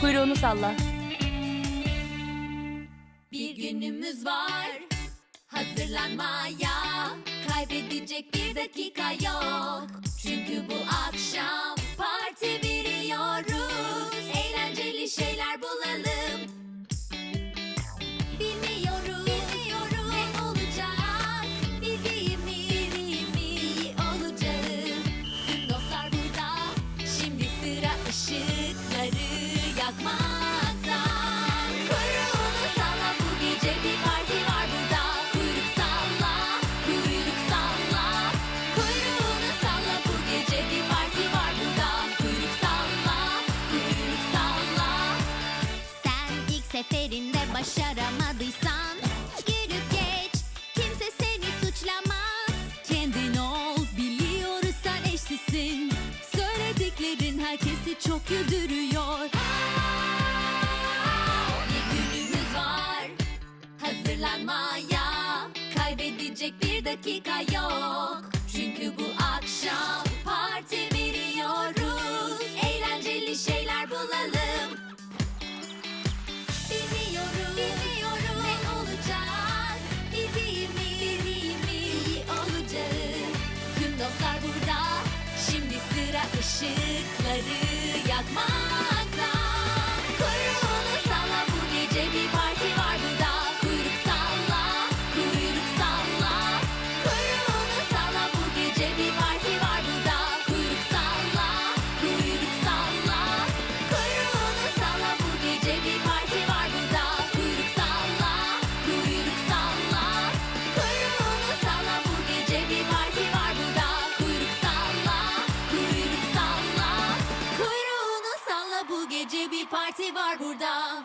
Kuyruğunu salla. Bir günümüz var. Hazırlanmaya Kaybedecek bir dakika yok. Çünkü bu akşam parti veriyoruz Eğlenceli şeyler bulalım. Bilmiyoruz, ne olacak? Bildiğimiz, bildiğimiz. Tüm dostlar burada. Şimdi sıra ışıkları Kuyruğunu salla bu gece bir parti var burada. Kuyruk salla, kuyruk salla. Kuyruğunu salla bu gece bir parti var burada. Kuyruk salla, kuyruk salla. Sen ilk seferinde başaramadıysan Gülüp geç. Kimse seni suçlamaz. Kendin ol biliyoruz sen Söylediklerin herkesi çok güldürüyor. Bir hazırlanmaya. Kaybedecek bir dakika yok. Çünkü bu akşam parti veriyoruz Eğlenceli şeyler bulalım. Bilmiyorum, bilmiyorum ne olacak? Bildiğimiz, bildiğimiz iyi olacak. Tüm dostlar burada. Şimdi sıra ışıkları yakmakta parti var burada